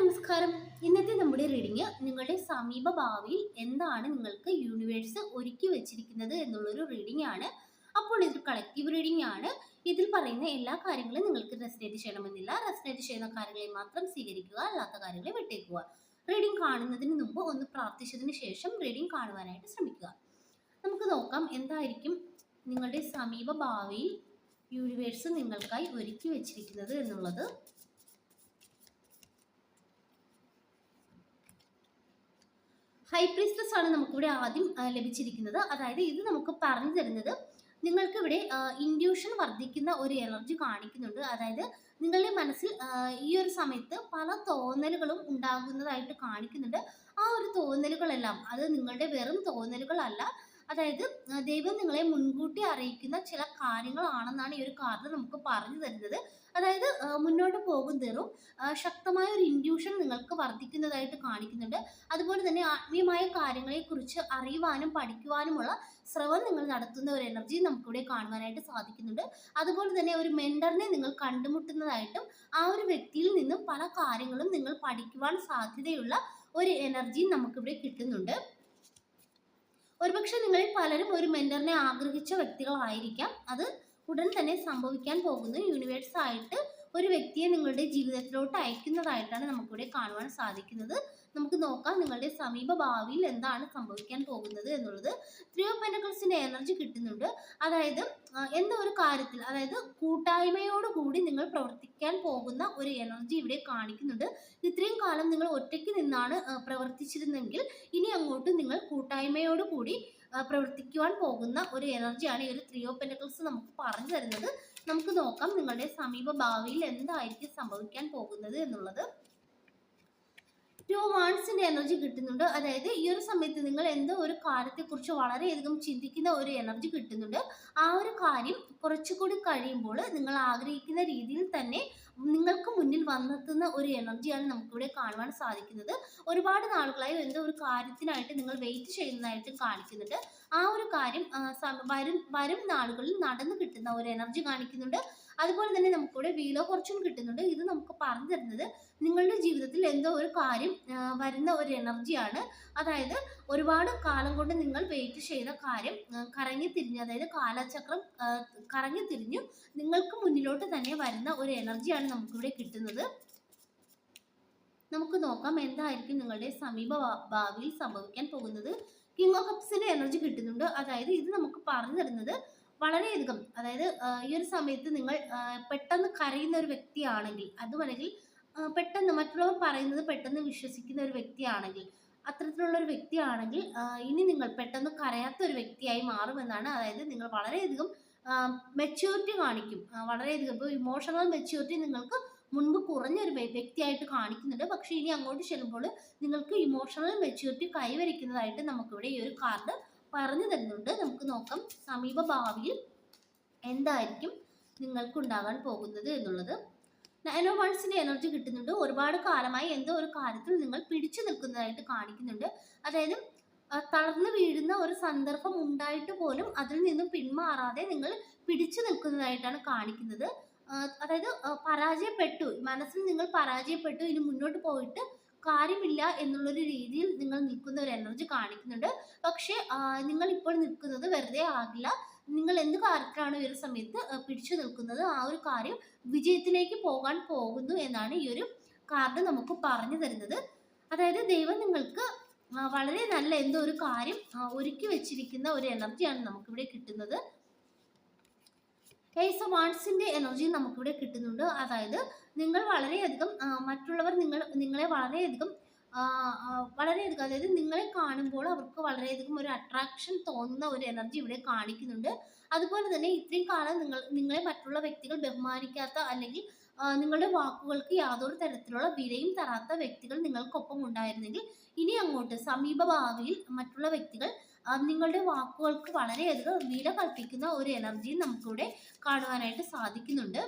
നമസ്കാരം. ഇന്നത്തെ നമ്മുടെ റീഡിങ് നിങ്ങളുടെ സമീപ ഭാവിയിൽ എന്താണ് നിങ്ങൾക്ക് യൂണിവേഴ്സ് ഒരുക്കി വെച്ചിരിക്കുന്നത് എന്നുള്ളൊരു റീഡിംഗ് ആണ്. അപ്പോൾ ഇത് കളക്റ്റീവ് റീഡിംഗ് ആണ്. ഇതിൽ പറയുന്ന എല്ലാ കാര്യങ്ങളും നിങ്ങൾക്ക് റെസിനേറ്റ് ചെയ്യണമെന്നില്ല. റെസിനേറ്റ് ചെയ്യുന്ന കാര്യങ്ങളെ മാത്രം സ്വീകരിക്കുക അല്ലാത്ത കാര്യങ്ങളെ വിട്ടേക്കുക. റീഡിംഗ് കാണുന്നതിന് മുമ്പ് ഒന്ന് പ്രാർത്ഥിച്ചതിന് ശേഷം റീഡിംഗ് കാണുവാനായിട്ട് ശ്രമിക്കുക. നമുക്ക് നോക്കാം എന്തായിരിക്കും നിങ്ങളുടെ സമീപ ഭാവിയിൽ യൂണിവേഴ്സ് നിങ്ങൾക്കായി ഒരുക്കി വെച്ചിരിക്കുന്നത് എന്നുള്ളത്. ഹൈ പ്രീസ്റ്റസ് ആണ് നമുക്കിവിടെ ആദ്യം ലഭിച്ചിരിക്കുന്നത്. അതായത് ഇത് നമുക്ക് പറഞ്ഞു തരുന്നത് നിങ്ങൾക്ക് ഇവിടെ ഇൻഡ്യൂഷൻ വർദ്ധിക്കുന്ന ഒരു എനർജി കാണിക്കുന്നുണ്ട്. അതായത് നിങ്ങളുടെ മനസ്സിൽ ഈ ഒരു സമയത്ത് പല തോന്നലുകളും ഉണ്ടാകുന്നതായിട്ട് കാണിക്കുന്നുണ്ട്. ആ ഒരു തോന്നലുകളെല്ലാം അത് നിങ്ങളുടെ വെറും തോന്നലുകളല്ല അതായത് ദൈവം നിങ്ങളെ മുൻകൂട്ടി അറിയിക്കുന്ന ചില കാര്യങ്ങളാണെന്നാണ് ഈ ഒരു കാർഡ് നമുക്ക് പറഞ്ഞു തരുന്നത്. അതായത് മുന്നോട്ട് പോകുന്തോറും തീറും ശക്തമായ ഒരു ഇൻഡ്യൂഷൻ നിങ്ങൾക്ക് വർദ്ധിക്കുന്നതായിട്ട് കാണിക്കുന്നുണ്ട്. അതുപോലെ തന്നെ ആത്മീയമായ കാര്യങ്ങളെക്കുറിച്ച് അറിയുവാനും പഠിക്കുവാനുമുള്ള ശ്രമം നിങ്ങൾ നടത്തുന്ന ഒരു എനർജി നമുക്കിവിടെ കാണുവാനായിട്ട് സാധിക്കുന്നുണ്ട്. അതുപോലെ തന്നെ ഒരു മെന്ററിനെ നിങ്ങൾ കണ്ടുമുട്ടുന്നതായിട്ടും ആ ഒരു വ്യക്തിയിൽ നിന്നും പല കാര്യങ്ങളും നിങ്ങൾ പഠിക്കുവാൻ സാധ്യതയുള്ള ഒരു എനർജി നമുക്കിവിടെ കിട്ടുന്നുണ്ട്. ഒരുപക്ഷെ നിങ്ങളിൽ പലരും ഒരു മെന്ററിനെ ആഗ്രഹിച്ച വ്യക്തികളായിരിക്കാം. അത് ഉടൻ തന്നെ സംഭവിക്കാൻ പോകുന്ന യൂണിവേഴ്സ് ആയിട്ട് ഒരു വ്യക്തിയെ നിങ്ങളുടെ ജീവിതത്തിലോട്ട് അയക്കുന്നതായിട്ടാണ് നമുക്കിവിടെ കാണുവാൻ സാധിക്കുന്നത്. നമുക്ക് നോക്കാം നിങ്ങളുടെ സമീപ ഭാവിയിൽ എന്താണ് സംഭവിക്കാൻ പോകുന്നത് എന്നുള്ളത്. ത്രീ ഓഫ് എനർജി കിട്ടുന്നുണ്ട്. അതായത് എന്തോ ഒരു കാര്യത്തിൽ അതായത് കൂട്ടായ്മയോടുകൂടി നിങ്ങൾ പ്രവർത്തിക്കാൻ പോകുന്ന ഒരു എനർജി ഇവിടെ കാണിക്കുന്നുണ്ട്. ഇത്രയും കാലം നിങ്ങൾ ഒറ്റയ്ക്ക് നിന്നാണ് പ്രവർത്തിച്ചിരുന്നെങ്കിൽ ഇനി അങ്ങോട്ട് നിങ്ങൾ കൂട്ടായ്മയോടുകൂടി കൂടി പ്രവർത്തിക്കുവാൻ പോകുന്ന ഒരു എനർജിയാണ് ഈ ഒരു ത്രീ ഓഫ് നമുക്ക് പറഞ്ഞു തരുന്നത്. നമുക്ക് നോക്കാം നിങ്ങളുടെ സമീപ ഭാവിയിൽ എന്തായിരിക്കും സംഭവിക്കാൻ പോകുന്നത് എന്നുള്ളത്. ടു വാൺസിന്റെ എനർജി കിട്ടുന്നുണ്ട്. അതായത് ഈ ഒരു സമയത്ത് നിങ്ങൾ എന്തോ ഒരു കാര്യത്തെക്കുറിച്ച് വളരെയധികം ചിന്തിക്കുന്ന ഒരു എനർജി കിട്ടുന്നുണ്ട്. ആ ഒരു കാര്യം കുറച്ചുകൂടി കഴിയുമ്പോൾ നിങ്ങൾ ആഗ്രഹിക്കുന്ന രീതിയിൽ തന്നെ നിങ്ങൾക്ക് മുന്നിൽ വന്നെത്തുന്ന ഒരു എനർജിയാണ് നമുക്കിവിടെ കാണുവാൻ സാധിക്കുന്നത്. ഒരുപാട് നാളുകളായി എന്തോ ഒരു കാര്യത്തിനായിട്ട് നിങ്ങൾ വെയിറ്റ് ചെയ്യുന്നതായിട്ട് കാണിക്കുന്നുണ്ട്. ആ ഒരു കാര്യം വരും വരും നാളുകളിൽ നടന്നു കിട്ടുന്ന ഒരു എനർജി കാണിക്കുന്നുണ്ട്. അതുപോലെ തന്നെ നമുക്കിവിടെ വീലോ കുറച്ചും കിട്ടുന്നുണ്ട്. ഇത് നമുക്ക് പറഞ്ഞു തരുന്നത് നിങ്ങളുടെ ജീവിതത്തിൽ എന്തോ ഒരു കാര്യം വരുന്ന ഒരു എനർജിയാണ് അതായത് ഒരുപാട് കാലം കൊണ്ട് നിങ്ങൾ വെയിറ്റ് ചെയ്ത കാര്യം കറങ്ങി തിരിഞ്ഞ് അതായത് കാലചക്രം കറങ്ങി തിരിഞ്ഞു നിങ്ങൾക്ക് മുന്നിലോട്ട് തന്നെ വരുന്ന ഒരു എനർജിയാണ് നമുക്കിവിടെ കിട്ടുന്നത്. നമുക്ക് നോക്കാം എന്തായിരിക്കും നിങ്ങളുടെ സമീപ ഭാവിയിൽ സംഭവിക്കാൻ പോകുന്നത്. കിങ് ഓഫ് കപ്സിന്റെ എനർജി കിട്ടുന്നുണ്ട്. അതായത് ഇത് നമുക്ക് പറഞ്ഞു തരുന്നത് വളരെയധികം അതായത് ഈ ഒരു സമയത്ത് നിങ്ങൾ പെട്ടെന്ന് കരയുന്ന ഒരു വ്യക്തിയാണെങ്കിൽ അതുമല്ലെങ്കിൽ പെട്ടെന്ന് മറ്റുള്ളവർ പറയുന്നത് പെട്ടെന്ന് വിശ്വസിക്കുന്ന ഒരു വ്യക്തിയാണെങ്കിൽ അത്തരത്തിലുള്ള ഒരു വ്യക്തിയാണെങ്കിൽ ഇനി നിങ്ങൾ പെട്ടെന്ന് കരയാത്ത ഒരു വ്യക്തിയായി മാറുമെന്നാണ് അതായത് നിങ്ങൾ വളരെയധികം മെച്യൂരിറ്റി കാണിക്കും. വളരെയധികം ഇപ്പോൾ ഇമോഷണൽ മെച്യൂരിറ്റി നിങ്ങൾക്ക് മുൻപ് കുറഞ്ഞൊരു വ്യ- വ്യക്തിയായിട്ട് കാണിക്കുന്നുണ്ട്. പക്ഷേ ഇനി അങ്ങോട്ട് ചെല്ലുമ്പോൾ നിങ്ങൾക്ക് ഇമോഷണൽ മെച്യൂരിറ്റി കൈവരിക്കുന്നതായിട്ട് നമുക്കിവിടെ ഈ ഒരു കാർഡ് പറഞ്ഞു തരുന്നുണ്ട്. നമുക്ക് നോക്കാം. സമീപ ഭാവിയിൽ എന്തായിരിക്കും നിങ്ങൾക്ക് ഉണ്ടാകാൻ പോകുന്നത് എന്നുള്ളത്. നയനോ വൺസിന്റെ എനർജി കിട്ടുന്നുണ്ട്. ഒരുപാട് കാലമായി എന്തോ ഒരു കാര്യത്തിൽ നിങ്ങൾ പിടിച്ചു നിൽക്കുന്നതായിട്ട് കാണിക്കുന്നുണ്ട്. അതായത് തളർന്നു വീഴുന്ന ഒരു സന്ദർഭം ഉണ്ടായിട്ട് പോലും അതിൽ നിന്നും പിന്മാറാതെ നിങ്ങൾ പിടിച്ചു നിൽക്കുന്നതായിട്ടാണ് കാണിക്കുന്നത്. അതായത് പരാജയപ്പെട്ടു. മനസ്സിൽ നിങ്ങൾ പരാജയപ്പെട്ടു. ഇനി മുന്നോട്ട് പോയിട്ട് കാര്യമില്ല എന്നുള്ളൊരു രീതിയിൽ നിങ്ങൾ നിൽക്കുന്ന ഒരു എനർജി കാണിക്കുന്നുണ്ട്. പക്ഷേ നിങ്ങൾ ഇപ്പോൾ നിൽക്കുന്നത് വെറുതെ ആകില്ല. നിങ്ങൾ എന്ത് കാര്യത്തിലാണ് ഈ ഒരു സമയത്ത് പിടിച്ചു നിൽക്കുന്നത്? ആ ഒരു കാര്യം വിജയത്തിലേക്ക് പോകാൻ പോകുന്നു എന്നാണ് ഈ ഒരു കാർഡ് നമുക്ക് പറഞ്ഞു തരുന്നത്. അതായത് ദൈവം നിങ്ങൾക്ക് വളരെ നല്ല എന്തോ ഒരു കാര്യം ഒരുക്കി വെച്ചിരിക്കുന്ന ഒരു എനർജിയാണ് നമുക്കിവിടെ കിട്ടുന്നത്. ഏസ് വാൺസിന്റെ എനർജി നമുക്കിവിടെ കിട്ടുന്നുണ്ട്. അതായത് നിങ്ങൾ വളരെയധികം മറ്റുള്ളവർ നിങ്ങൾ നിങ്ങളെ വളരെയധികം വളരെയധികം അതായത് നിങ്ങളെ കാണുമ്പോൾ അവർക്ക് വളരെയധികം ഒരു അട്രാക്ഷൻ തോന്നുന്ന ഒരു എനർജി ഇവിടെ കാണിക്കുന്നുണ്ട്. അതുപോലെ തന്നെ ഇത്രയും കാലം നിങ്ങൾ നിങ്ങളെ മറ്റുള്ള വ്യക്തികൾ ബഹുമാനിക്കാത്ത അല്ലെങ്കിൽ നിങ്ങളുടെ വാക്കുകൾക്ക് യാതൊരു തരത്തിലുള്ള വിലയും തരാത്ത വ്യക്തികൾ നിങ്ങൾക്കൊപ്പം ഉണ്ടായിരുന്നെങ്കിൽ ഇനി അങ്ങോട്ട് സമീപ ഭാവിയിൽ മറ്റുള്ള വ്യക്തികൾ നിങ്ങളുടെ വാക്കുകൾക്ക് വളരെയധികം വില കൽപ്പിക്കുന്ന ഒരു എനർജിയും നമുക്കിവിടെ കാണുവാനായിട്ട് സാധിക്കുന്നുണ്ട്.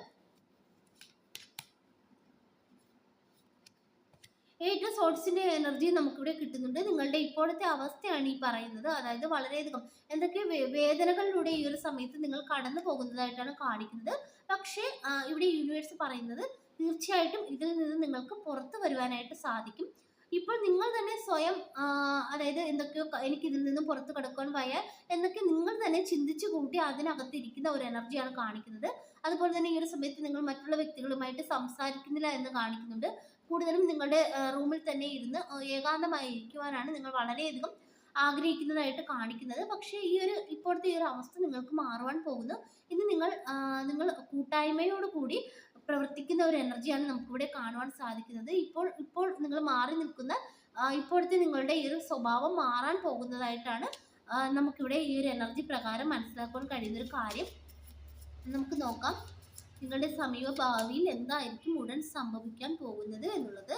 സോട്സിന്റെ എനർജി നമുക്കിവിടെ കിട്ടുന്നുണ്ട്. നിങ്ങളുടെ ഇപ്പോഴത്തെ അവസ്ഥയാണ് ഈ പറയുന്നത്. അതായത് വളരെയധികം എന്തൊക്കെ വേദനകളിലൂടെ ഈ ഒരു സമയത്ത് നിങ്ങൾ കടന്നു പോകുന്നതായിട്ടാണ് കാണിക്കുന്നത്. പക്ഷേ ഇവിടെ യൂണിവേഴ്സ് പറയുന്നത് തീർച്ചയായിട്ടും ഇതിൽ നിന്ന് നിങ്ങൾക്ക് പുറത്തു വരുവാനായിട്ട് സാധിക്കും. ഇപ്പോൾ നിങ്ങൾ തന്നെ സ്വയം അതായത് എന്തൊക്കെയോ എനിക്ക് ഇതിൽ നിന്ന് പുറത്തു കടക്കാൻ വയ്യ എന്നൊക്കെ നിങ്ങൾ തന്നെ ചിന്തിച്ചു കൂട്ടി അതിനകത്ത് ഇരിക്കുന്ന ഒരു എനർജിയാണ് കാണിക്കുന്നത്. അതുപോലെ തന്നെ ഈ ഒരു സമയത്ത് നിങ്ങൾ മറ്റുള്ള വ്യക്തികളുമായിട്ട് സംസാരിക്കുന്നില്ല എന്ന് കാണിക്കുന്നുണ്ട്. കൂടുതലും നിങ്ങളുടെ റൂമിൽ തന്നെ ഇരുന്ന് ഏകാന്തമായി ഇരിക്കുവാനാണ് നിങ്ങൾ വളരെയധികം ആഗ്രഹിക്കുന്നതായിട്ട് കാണിക്കുന്നത്. പക്ഷേ ഈ ഒരു ഇപ്പോഴത്തെ ഈ ഒരു അവസ്ഥ നിങ്ങൾക്ക് മാറുവാൻ പോകുന്നു. ഇന്ന് നിങ്ങൾ നിങ്ങൾ കൂട്ടായ്മയോട് കൂടി പ്രവർത്തിക്കുന്ന ഒരു എനർജിയാണ് നമുക്കിവിടെ കാണുവാൻ സാധിക്കുന്നത്. ഇപ്പോൾ ഇപ്പോൾ നിങ്ങൾ മാറി നിൽക്കുന്ന ഇപ്പോഴത്തെ നിങ്ങളുടെ ഈ ഒരു സ്വഭാവം മാറാൻ പോകുന്നതായിട്ടാണ് നമുക്കിവിടെ ഈ ഒരു എനർജി പ്രകാരം മനസ്സിലാക്കാൻ കഴിയുന്ന ഒരു കാര്യം. നമുക്ക് നോക്കാം. നിങ്ങളുടെ സമീപ ഭാവിയിൽ എന്തായിരിക്കും ഉടൻ സംഭവിക്കാൻ പോകുന്നത് എന്നുള്ളത്.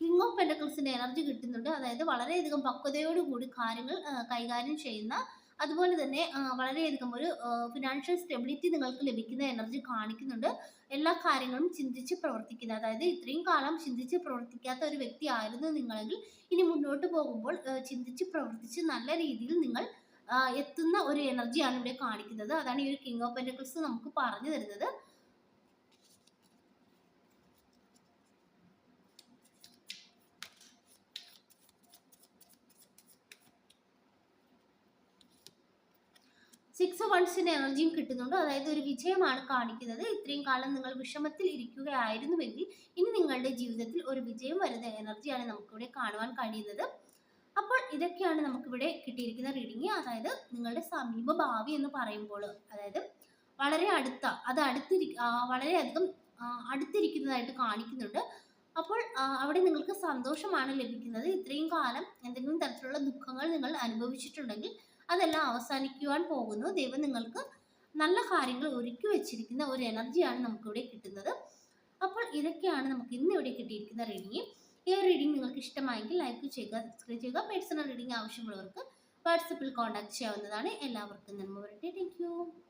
കിങ് ഓഫ് പെൻഡക്കിൾസിന്റെ എനർജി കിട്ടുന്നുണ്ട്. അതായത് വളരെയധികം പക്വതയോടുകൂടി കാര്യങ്ങൾ കൈകാര്യം ചെയ്യുന്ന അതുപോലെ തന്നെ വളരെയധികം ഒരു ഫിനാൻഷ്യൽ സ്റ്റെബിലിറ്റി നിങ്ങൾക്ക് ലഭിക്കുന്ന എനർജി കാണിക്കുന്നുണ്ട്. എല്ലാ കാര്യങ്ങളും ചിന്തിച്ച് പ്രവർത്തിക്കുന്ന അതായത് ഇത്രയും കാലം ചിന്തിച്ച് പ്രവർത്തിക്കാത്ത ഒരു വ്യക്തി ആയിരുന്നു നിങ്ങളെങ്കിൽ ഇനി മുന്നോട്ട് പോകുമ്പോൾ ചിന്തിച്ച് പ്രവർത്തിച്ച് നല്ല രീതിയിൽ നിങ്ങൾ എത്തുന്ന ഒരു എനർജിയാണ് ഇവിടെ കാണിക്കുന്നത്. അതാണ് ഈ ഒരു കിങ് ഓഫ് പെൻഡക്കിൾസ് നമുക്ക് പറഞ്ഞു തരുന്നത്. സിക്സ് വൺസിന്റെ എനർജിയും കിട്ടുന്നുണ്ട്. അതായത് ഒരു വിജയമാണ് കാണിക്കുന്നത്. ഇത്രയും കാലം നിങ്ങൾ വിഷമത്തിൽ ഇരിക്കുകയായിരുന്നുവെങ്കിൽ ഇനി നിങ്ങളുടെ ജീവിതത്തിൽ ഒരു വിജയം വരുന്ന എനർജിയാണ് നമുക്കിവിടെ കാണുവാൻ കഴിയുന്നത്. അപ്പോൾ ഇതൊക്കെയാണ് നമുക്കിവിടെ കിട്ടിയിരിക്കുന്ന റീഡിങ് അതായത് നിങ്ങളുടെ സമീപ ഭാവി എന്ന് പറയുമ്പോൾ അതായത് വളരെ അടുത്ത അത് അടുത്തിരി വളരെയധികം അടുത്തിരിക്കുന്നതായിട്ട് കാണിക്കുന്നുണ്ട്. അപ്പോൾ അവിടെ നിങ്ങൾക്ക് സന്തോഷമാണ് ലഭിക്കുന്നത്. ഇത്രയും കാലം എന്തെങ്കിലും തരത്തിലുള്ള ദുഃഖങ്ങൾ നിങ്ങൾ അനുഭവിച്ചിട്ടുണ്ടെങ്കിൽ അതെല്ലാം അവസാനിക്കുവാൻ പോകുന്നു. ദൈവം നിങ്ങൾക്ക് നല്ല കാര്യങ്ങൾ ഒരുക്കി വെച്ചിരിക്കുന്ന ഒരു എനർജിയാണ് നമുക്കിവിടെ കിട്ടുന്നത്. അപ്പോൾ ഇതൊക്കെയാണ് നമുക്ക് ഇന്ന് ഇവിടെ കിട്ടിയിരിക്കുന്ന റീഡിങ് ഈ ഒരു റീഡിങ് നിങ്ങൾക്ക് ഇഷ്ടമായെങ്കിൽ ലൈക്ക് ചെയ്യുക സബ്സ്ക്രൈബ് ചെയ്യുക. പേഴ്സണൽ റീഡിങ് ആവശ്യമുള്ളവർക്ക് വാട്സപ്പിൽ കോൺടാക്ട് ചെയ്യാവുന്നതാണ്. എല്ലാവർക്കും നന്മ വരട്ടെ. താങ്ക്